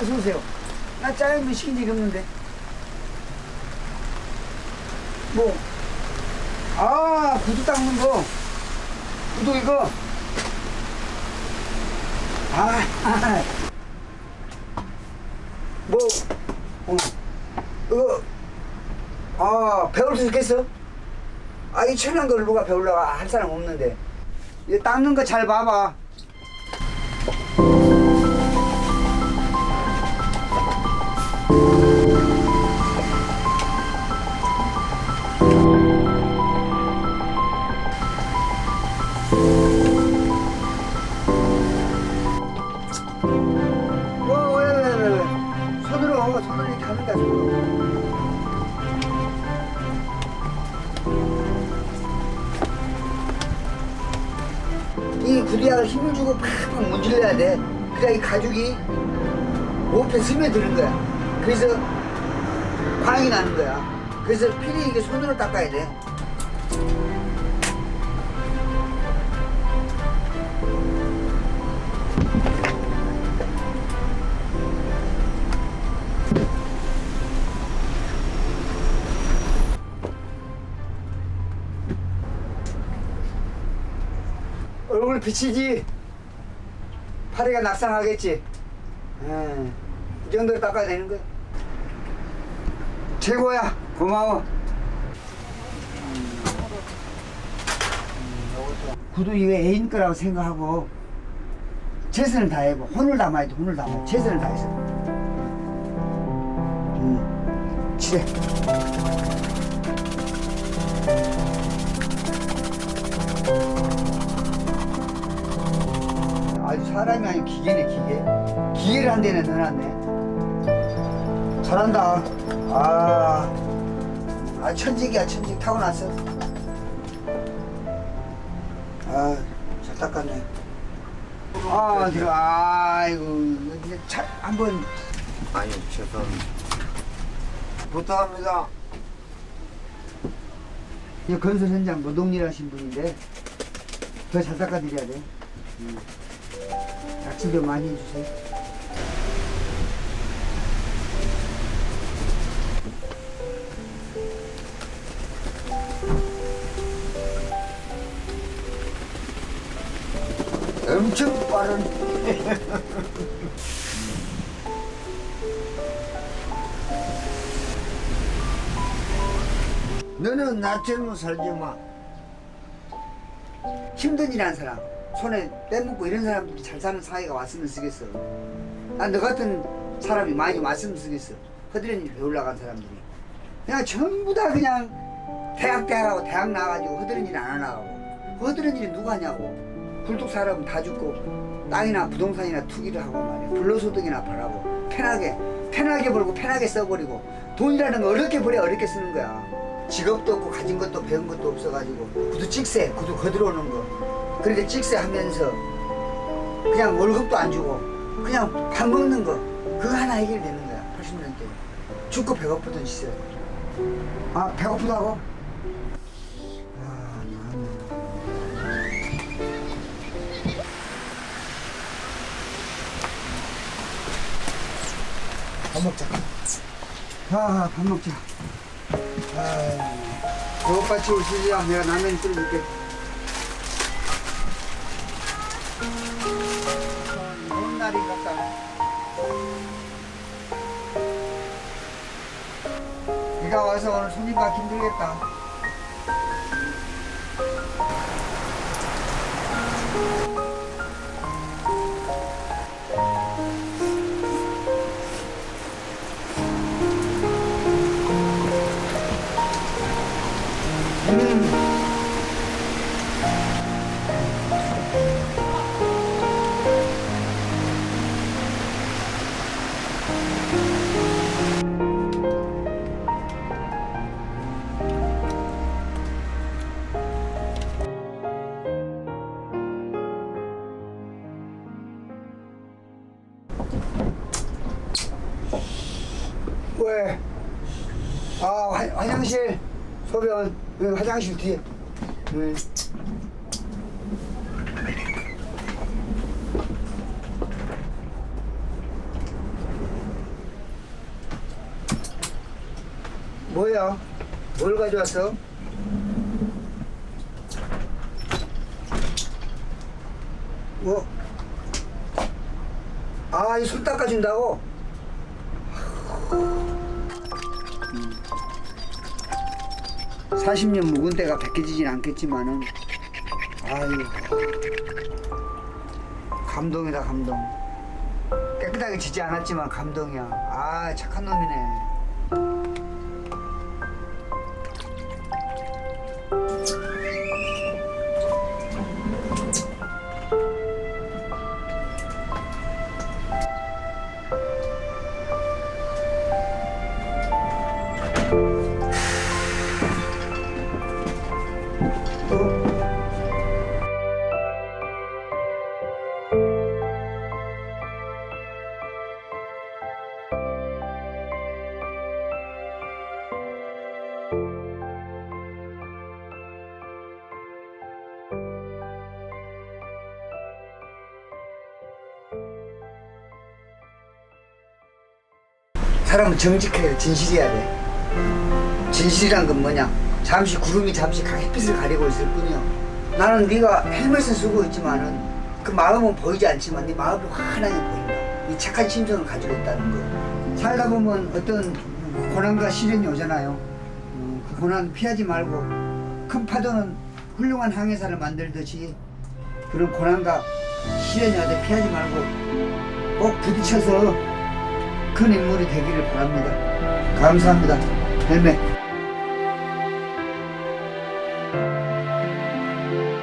어서 오세요. 나 짜장면 시킨 적이 없는데. 뭐? 아, 구두 닦는 거. 구두 이거. 아, 아. 뭐, 어, 이거, 아, 배울 수 있겠어? 아, 이 천한 걸 누가 배우려고 할 사람 없는데. 이거 닦는 거 잘 봐봐. 손으로, 손으로 이렇게 하는 거야. 이 구두약을 힘을 주고 팍팍 문질러야 돼. 그래야 이 가죽이 목에 스며드는 거야. 그래서 광이 나는 거야. 그래서 필히 이게 손으로 닦아야 돼. 얼굴 비치지? 파리가 낙상하겠지? 에, 이 정도로 닦아야 되는 거야. 최고야 고마워. 구두 이외 애인 거라고 생각하고 최선을 다해고 혼을 담아야 돼 혼을 담아. 최선을 다해서. 음, 칠해. 아주 사람이 아니고 기계네 기계. 기계를 한 대는 넣어놨네 잘한다. 아, 아 천직이야 천직. 타고났어. 아잘 닦았네. 아 들어 아이고 이제 차 한번. 아니 죄송합니다 부탁합니다. 이 건설 현장 노동일 하신 분인데 더 잘 닦아드려야 돼. 음. 좀 많이 해주세요 엄청 빠른. 너는 나처럼 살지 마. 힘든 일하는 사람 손에 떼묻고 이런 사람들이 잘 사는 사회가 왔으면 쓰겠어. 난 너 같은 사람이 많이 왔으면 쓰겠어. 허드렛 일 배우려고 한 사람들이. 그냥 전부 다 그냥 대학 대학하고 대학 나와가지고 허드렛 일안 하나가고 허드렛 일이 누가 하냐고 굴뚝 사람은 다 죽고 땅이나 부동산이나 투기를 하고 말이야. 불로소득이나 바라고 편하게 편하게 벌고 편하게 써버리고 돈이라는 거 어렵게 벌여 어렵게 쓰는 거야. 직업도 없고 가진 것도 배운 것도 없어가지고 구두 찍새 구두 거들어오는 거. 그렇게 찍새 하면서 그냥 월급도 안 주고 그냥 밥 먹는 거. 그거 하나 해결되는 거야. 80년 때 죽고 배고프던 시절. 아 배고프다고? 밥 먹자. 아 밥 먹자. 아 배고파치 오시지야 내가 라면 끓여줄게. 좋은 날인 것 같다 비가 와서 오늘 손님 받기 힘들겠다 왜? 아 화, 화장실 소변 응, 화장실 뒤에. 응. 뭐야? 뭘 가져왔어? 뭐? 아, 이술 닦아준다고? 40년 묵은 때가 벗겨지진 않겠지만은, 아유, 감동이다, 감동. 깨끗하게 지지 않았지만 감동이야. 아, 착한 놈이네. 사람은 정직해야 돼. 진실해야 돼. 진실이란 건 뭐냐? 잠시 구름이 잠시 가- 햇빛을 가리고 있을 뿐이야. 나는 네가 헬멧을 쓰고 있지만은 그 마음은 보이지 않지만 네 마음이 환하게 보인다. 이 착한 심정을 가지고 있다는 거. 살다 보면 어떤 고난과 시련이 오잖아요. 어, 그 고난 피하지 말고 큰 파도는 훌륭한 항해사를 만들듯이 그런 고난과 시련이 와도 피하지 말고 꼭 부딪혀서 큰 인물이 되기를 바랍니다. 감사합니다. 헬멧. Música